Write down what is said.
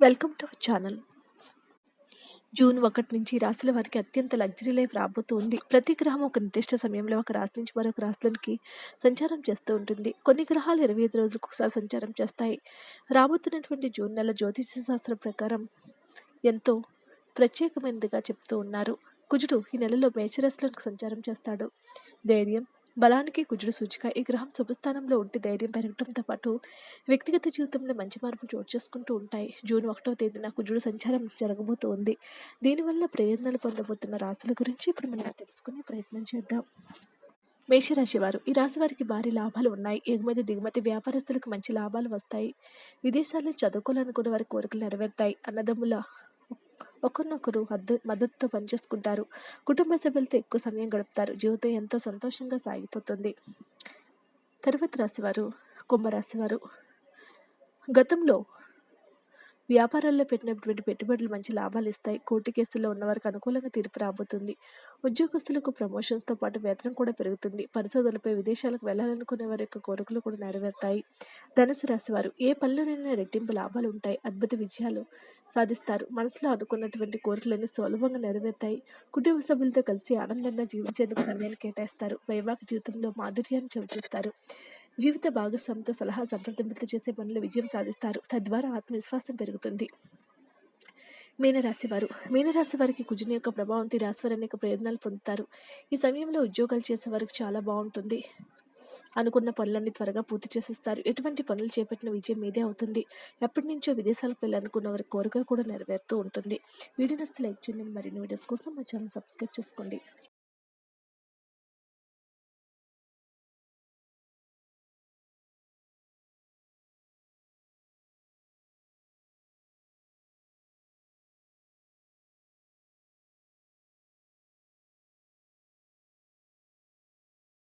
Welcome to our channel June ఒకటి నుంచి రాశుల వారికి అత్యంత లగ్జరీ లైఫ్ రాబోతుంది. ప్రతి గ్రహం ఒక నిర్దిష్ట సమయంలో ఒక రాశి నుంచి మరొక రాశులకి సంచారం చేస్తూ ఉంటుంది. కొన్ని గ్రహాలు ఇరవై ఐదు రోజులకు ఒకసారి సంచారం చేస్తాయి. రాబోతున్నటువంటి జూన్ నెల జ్యోతిష శాస్త్రం ప్రకారం ఎంతో ప్రత్యేకమైనదిగా చెప్తూ ఉన్నారు. కుజుడు ఈ నెలలో మేషరాశులకు సంచారం చేస్తాడు. ధైర్యం బలానికి కుజుడు సూచిక. ఈ గ్రహం శుభస్థానంలో ఉంటే ధైర్యం పెరగడంతో పాటు వ్యక్తిగత జీవితంలో మంచి మార్పులు చోటు చేసుకుంటూ ఉంటాయి. జూన్ ఒకటవ తేదీన కుజుడు సంచారం జరగబోతోంది. దీనివల్ల ప్రయోజనాలు పొందబోతున్న రాశుల గురించి ఇప్పుడు మనం తెలుసుకునే ప్రయత్నం చేద్దాం. మేషరాశి వారు ఈ రాశి వారికి భారీ లాభాలు ఉన్నాయి. ఎగుమతి దిగుమతి వ్యాపారస్తులకు మంచి లాభాలు వస్తాయి. విదేశాల్లో చదువుకోవాలనుకున్న వారి కోరికలు నెరవేరుతాయి. అన్నదమ్ముల ఒకరినొకరు అద్దు మద్దతుతో పనిచేసుకుంటారు. కుటుంబ సభ్యులతో ఎక్కువ సమయం గడుపుతారు. జీవితం ఎంతో సంతోషంగా సాగిపోతుంది. తర్వాత రాశివారు కుంభరాశివారు గతంలో వ్యాపారాల్లో పెట్టినటువంటి పెట్టుబడులు మంచి లాభాలు ఇస్తాయి. కోర్టు కేసుల్లో ఉన్నవారికి అనుకూలంగా తీర్పు రాబోతుంది. ఉద్యోగస్తులకు ప్రమోషన్స్తో పాటు వేతనం కూడా పెరుగుతుంది. పరిశోధనలపై విదేశాలకు వెళ్ళాలనుకునే వారి యొక్క కోరికలు కూడా నెరవేరుతాయి. ధనుసు రాశివారు ఏ పనిలోనైనా రెట్టింపు లాభాలు ఉంటాయి. అద్భుత విజయాలు సాధిస్తారు. మనసులో అనుకున్నటువంటి కోరికలన్నీ సులభంగా నెరవేరుతాయి. కుటుంబ సభ్యులతో కలిసి ఆనందంగా జీవించేందుకు సమయాన్ని కేటాయిస్తారు. వైవాహిక జీవితంలో మాధుర్యాన్ని చవిచూస్తారు జీవిత భాగస్వామితో సలహా సంప్రదింపులతో చేసే పనులు విజయం సాధిస్తారు. తద్వారా ఆత్మవిశ్వాసం పెరుగుతుంది. మీనరాశి వారు మీనరాశి వారికి కుజుని యొక్క ప్రభావంతో రాశి వారి అనేక ప్రయోజనాలు పొందుతారు. ఈ సమయంలో ఉద్యోగాలు చేసే వారికి చాలా బాగుంటుంది. అనుకున్న పనులన్నీ త్వరగా పూర్తి చేసిస్తారు. ఎటువంటి పనులు చేపట్టిన విజయం మీదే అవుతుంది. ఎప్పటి నుంచో విదేశాలకు వెళ్ళాలనుకున్న వారి కోరిక కూడా నెరవేరుతూ ఉంటుంది. వీడియో నస్తే లైక్ చేయండి. మరిన్ని వీడియోస్ కోసం మా ఛానల్ సబ్స్క్రైబ్ చేసుకోండి.